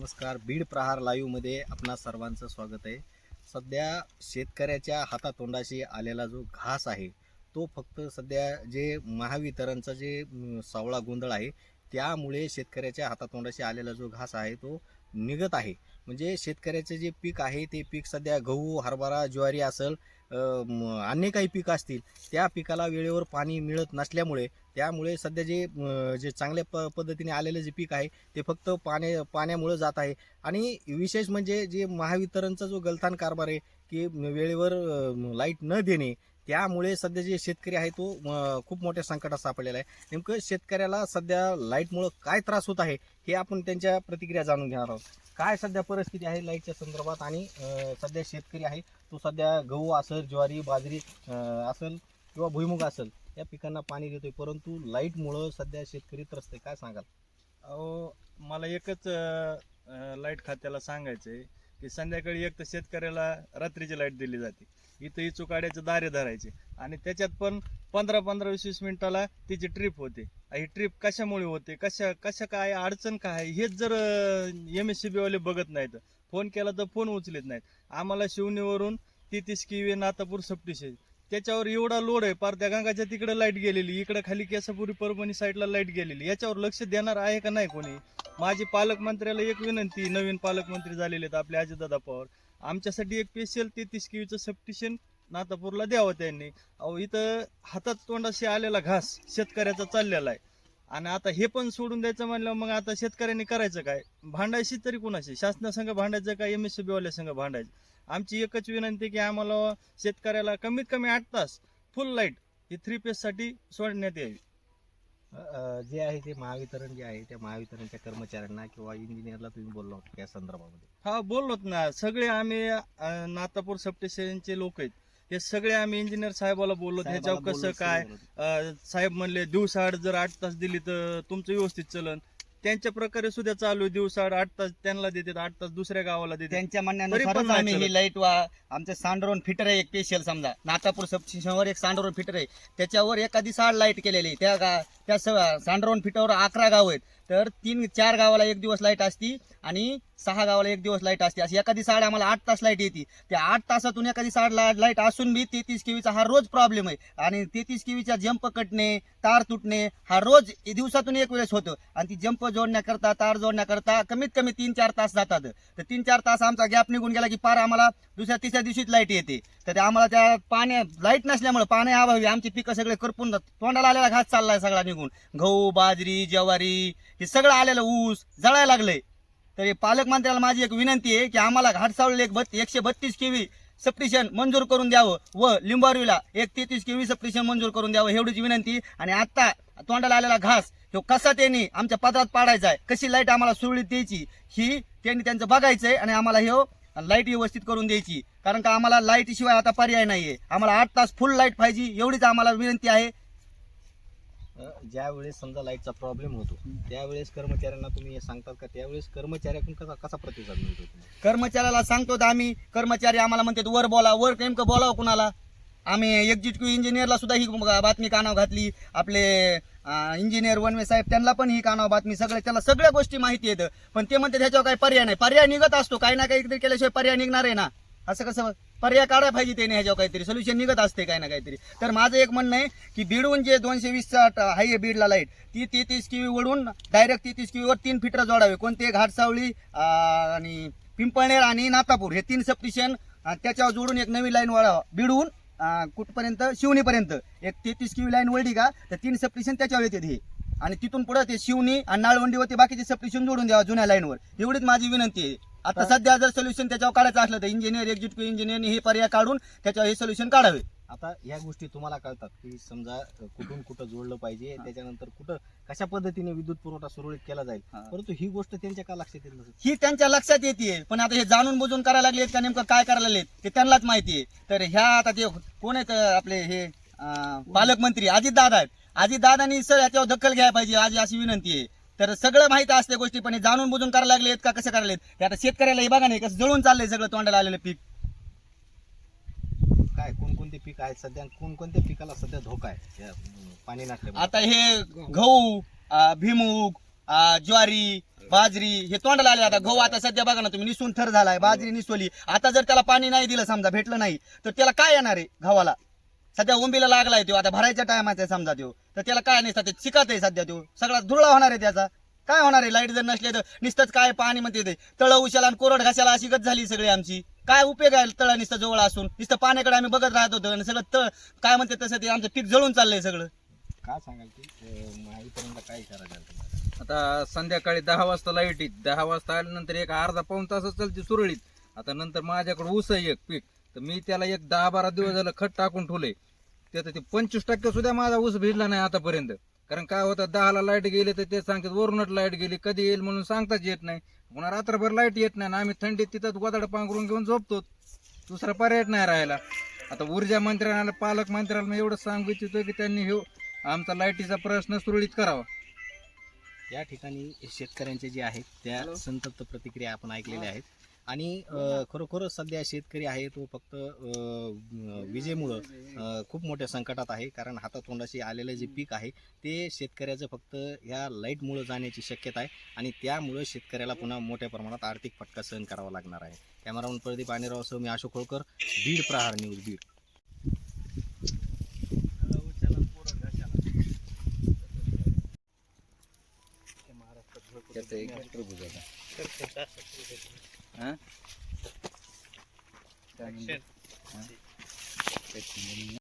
नमस्कार बीड प्रहार लाईव्हमध्ये आपणा सर्वांचं स्वागत आहे. सध्या शेतकऱ्याच्या हातातोंडाशी आलेला जो घास आहे तो फक्त सध्या जे महावितरणचा जे सावळा गोंधळ आहे त्यामुळे शेतकऱ्याच्या हातातोंडाशी आलेला जो घास आहे तो निघत आहे. म्हणजे शेतकऱ्याचे जे पीक आहे ते पीक सध्या गहू हरभरा ज्वारी असेल अन्य काही पिकं असतील त्या पिकाला वेळेवर पाणी मिळत नसल्यामुळे त्यामुळे सध्या जे जे चांगल्या प पद्धतीने आलेलं जे पीक आहे ते फक्त पाण्या पाण्यामुळं जात आहे. आणि विशेष म्हणजे जे महावितरणचा जो गलथान कारभार आहे की वेळेवर लाइट न देणे त्यामुळे सध्या जे शेतकरी आहे तो म, खूप मोठ्या संकटात सापडलेला आहे. नेमकं शेतकऱ्याला सध्या लाईटमुळं काय त्रास होत आहे हे आपण त्यांच्या प्रतिक्रिया जाणून घेणार आहोत. काय सध्या परिस्थिती आहे लाईटच्या संदर्भात आणि सध्या शेतकरी आहे तो सध्या गहू असेल ज्वारी बाजरी असेल किंवा भुईमुग असेल या पिकांना पाणी देतोय. परंतु लाईटमुळं सध्या शेतकरी त्रस्त आहे. काय सांगाल? अहो मला एकच लाइट खात्याला सांगायचं आहे की संध्याकाळी एक तर शेतकऱ्याला रात्रीची लाइट दिली जाते. इथं ही चुकाड्याचे दारे धरायचे. आणि त्याच्यात पण पंधरा पंधरा वीस वीस मिनिटाला तिची ट्रिप होते. ही ट्रिप कशामुळे होते? कशा कशा काय अडचण काय? आहे, हेच जर एम एस सी वाले बघत नाहीत. फोन केला तर फोन उचलत नाहीत. आम्हाला शिवणीवरून तेहतीस किवी नातापूर सप्टिशे त्याच्यावर एवढा लोड आहे पार त्या गंगाच्या तिकडे लाइट गेलेली इकडे खाली केसापुरी परभणी साईडला लाइट गेलेली. याच्यावर लक्ष देणार आहे का नाही कोणी? माझी पालकमंत्र्याला एक विनंती नवीन पालकमंत्री झालेले आहेत आपले अजितदादा पवार. आमच्यासाठी एक स्पेशल तेहतीस किवीचं सप्टिशन नातापूरला द्यावं त्यांनी. अहो इथं हातात तोंडाशी आलेला घास शेतकऱ्याचा चाललेला आहे. आणि आता हे पण सोडून द्यायचं म्हणलं मग आता शेतकऱ्यांनी करायचं काय? भांडायची तरी कुणाशी? शासनासंघ भांडायचं का एम एस सी संघ भांडायचं? आमची एकच विनंती की आम्हाला शेतकऱ्याला कमीत कमी आठ तास फुल लाइट ही थ्री पेससाठी सोडण्यात यावी. जे आहे ते महावितरण जे आहे त्या महावितरणच्या कर्मचाऱ्यांना किंवा इंजिनियरला तुम्ही बोलला होता या संदर्भामध्ये. हा बोललोत ना. सगळे आम्ही अं, नातापूर सबस्टेशनचे लोक आहेत. हे सगळे आम्ही इंजिनियर साहेबाला बोललो ह्याच्यावर साहेबाला कसं बोललो, काय? सगळे बोललो. अं, साहेब म्हणले दिवसाआड जर आठ तास दिली तर तुमचं व्यवस्थित चलन. त्यांच्या प्रकारे सुद्धा चालू आहे. दिवसाआड आठ तास त्यांना देतात आठ तास दुसऱ्या गावाला देतात. त्यांच्या तरी म्हणण्यानुसारच पण नाही आम्ही चालत. ही लाइट वा आमचं सांडरोन फिटर आहे एक स्पेशल समजा. नातापूर सबस्टेशनवर एक सांडरोन फिटर आहे. त्याच्यावर एखादी साड लाइट केलेली आहे. त्या गा त्या स- सांडरोन फिटरवर अकरा गाव आहेत. तर तीन चार गावाला एक दिवस लाइट असती आणि सहा गावाला एक दिवस लाइट असते. अशी एखादी साड आम्हाला आठ तास लाइट येते. त्या आठ तासातून एखादी साड लाइट असून बी तेहतीस केवीचा हा रोज प्रॉब्लेम आहे. आणि तेहतीस केवीचा जंप कटणे तार तुटणे हा रोज दिवसातून एक वेळेस होतं. आणि ती जंप जोडण्याकरता तार जोडण्याकरता कमीत कमी तीन चार तास जातात. तर तीन चार तास आमचा गॅप निघून गेला की पार आम्हाला दुसऱ्या तिसऱ्या दिवशीच लाइट येते. तर ते आम्हाला त्या पाण्या लाइट नसल्यामुळे पाण्याअभावी आमची पिकं सगळे करपून तोंडाला आलेला घास चाललाय सगळा निघून. गहू बाजरी ज्वारी हे सगळं आलेलं ऊस जळायला लागलंय. तर हे पालकमंत्र्याला माझी एक विनंती आहे की आम्हाला घाटसावळीला एक बत्ती एकशे बत्तीस केवी सप्टिशन मंजूर करून द्यावं व लिंबारवीला एक तेहतीस केवी सप्टिशन मंजूर करून द्यावं एवढीच विनंती. आणि आता तोंडाला आलेला घास तो कसा त्यांनी आमच्या पदरात पाडायचा आहे कशी लाइट आम्हाला सुरळीत द्यायची ही त्यांनी त्यांचं बघायचंय आणि आम्हाला हे लाइट व्यवस्थित करून द्यायची. कारण का आम्हाला लाइट शिवाय आता पर्याय नाहीये. आम्हाला आठ तास फुल लाइट पाहिजे एवढीच आम्हाला विनंती आहे. अ, ज्या वेळेस समजा लाईटचा प्रॉब्लेम होतो त्यावेळेस कर्मचाऱ्यांना तुम्ही हे सांगतात का? त्यावेळेस कर्मचाऱ्याकडून कसा कसा प्रतिसाद मिळतो? कर्मचाऱ्याला सांगतो आम्ही कर्मचारी आम्हाला म्हणतात वर बोला वर नेमकं बोलावं कुणाला? आम्ही एक्झिक्युटिव्ह इंजिनियरला सुद्धा ही बातमी कानावर घातली. आपले इंजिनियर वनवे साहेब त्यांना पण ही कानाव बातमी सगळ्या त्याला सगळ्या गोष्टी माहिती येतं पण ते म्हणते ह्याच्यावर काही पर्याय नाही. पर्याय निघत असतो काही ना काहीतरी केल्याशिवाय पर्याय निघणार आहे ना. असं कसं पर्याय काढायला पाहिजे त्याने ह्याच्यावर काहीतरी. सोल्युशन निघत असते काही ना काहीतरी. तर माझं एक म्हणणं आहे की बीडहून जे दोनशे वीसचा हाय बीडला लाइट ती तेहतीस किवी वडून डायरेक्ट तेहतीस किवीवर तीन फिटर जोडावे. कोणते? घाटसावळी आणि पिंपळनेर आणि नातापूर. हे तीन सप्टिशन त्याच्यावर जोडून एक नवी लाईन वळावा बीडहून कुठपर्यंत? शिवणीपर्यंत. एक तेहतीस किवी लाईन वळली का तर तीन सप्टिशन त्याच्यावर येते हे. आणि तिथून पुढे ते शिवणी आणि नाळवंडीवर ते बाकीचे सप्टिशन जोडून द्यावा जुन्या लाईनवर. एवढीच माझी विनंती आहे. आता सध्या जर सोल्युशन त्याच्यावर काढायचं असलं तर इंजिनियर एक्झिक्युटिव्ह इंजिनियरने हे पर्याय काढून त्याच्यावर हे सोल्युशन काढावे. आता या गोष्टी तुम्हाला कळतात की समजा कुठून कुठं जोडलं पाहिजे त्याच्यानंतर कुठं कशा पद्धतीने विद्युत पुरवठा सुरळीत केला जाईल. परंतु ही गोष्ट त्यांच्या का लक्षात येत नसेल? ही त्यांच्या लक्षात येते पण आता हे जाणून बुजून करायला लागलेत का नेमकं काय करायला लागलेत ते त्यांनाच माहिती आहे. तर ह्या आता ते कोण आहेत आपले हे पालकमंत्री? अजित दादा आहेत. अजित दादानी सर याच्यावर दखल घ्यायला पाहिजे आज अशी विनंती आहे. तर सगळं माहिती असते गोष्टी पण हे जाणून बुजून करायला लागलेत का कसं करायला लागलेत? आता शेतकऱ्याला हे बघा नाही कसं जळून चाललंय सगळं तोंडाला आलेलं पीक. कोणकोणते पीक आहेत सध्या कोणकोणत्या पिकाला सध्या धोका आहे या, पाणी नसल्यामुळे आता हे गहू अं, भुईमुग ज्वारी बाजरी हे तोंडाला आले आता. गहू आता सध्या बघा ना तुम्ही निसून थर झालाय बाजरी निसवली. आता जर त्याला पाणी नाही दिलं समजा भेटलं नाही तर त्याला काय येणार आहे गव्हाला? सध्या उंबीला लागलाय तो आता भरायच्या टायमाचा समजा तो. तर त्याला काय नाही सध्या चिकत आहे सध्या तो. सगळा धुळा होणार आहे त्याचा. काय होणार आहे? लाइट जर नसले तर नुसतंच काय पाणी म्हणते ते? तळ उशाला आणि कोरड घासायला अशी गत झाली सगळी आमची. काय उपयोग आहे तळ नुसतं जवळ असून? नुसतं पाण्याकडे आम्ही बघत राहत होतो आणि सगळं तळ काय म्हणते तसं ते आमचं पीक जळून चाललंय सगळं. काय सांगाल की महावितरणला काय इशारा द्याल तुम्ही आता संध्याकाळी दहा वाजता लाइट येते. दहा वाजता आल्यानंतर एक अर्धा पाऊन तासच चालते सुरळीत. आता नंतर माझ्याकडे ऊस आहे एक पीक. तर मी त्याला एक दहा बारा दिवस झालं खत टाकून ठेवलंय. त्याचं ते पंचवीस टक्के सुद्धा माझा ऊस भिजला नाही आतापर्यंत. कारण काय होतं दहाला लाइट गेली तर ते सांगतात वरूनच लाइट गेली कधी येईल? म्हणून सांगताच येत नाही. पुन्हा रात्रभर लाइट येत नाही आणि आम्ही थंडीत तिथं गोदाड पांघरून घेऊन झोपतो. दुसरा पर्याय नाही राहायला. आता ऊर्जा मंत्र्यांना पालक मंत्र्याला मी एवढं सांगू इच्छितो की त्यांनी हे आमचा लाईटीचा प्रश्न सुरळीत करावा. या ठिकाणी शेतकऱ्यांचे जे आहेत त्या संतप्त प्रतिक्रिया आपण ऐकलेल्या आहेत. आणि खरोखर सध्या शेतकरी आहे तो फक्त विजेमुळं खूप मोठ्या संकटात आहे. कारण हातातोंडाशी आलेलं जे पीक आहे ते शेतकऱ्याचं फक्त ह्या लाईटमुळं जाण्याची शक्यता आहे. आणि त्यामुळं शेतकऱ्याला पुन्हा मोठ्या प्रमाणात आर्थिक फटका सहन करावा लागणार आहे. कॅमेरामन प्रदीप आणिरावसह मी अशोक होळकर बीड प्रहार न्यूज बीड. त्याचं एक Action.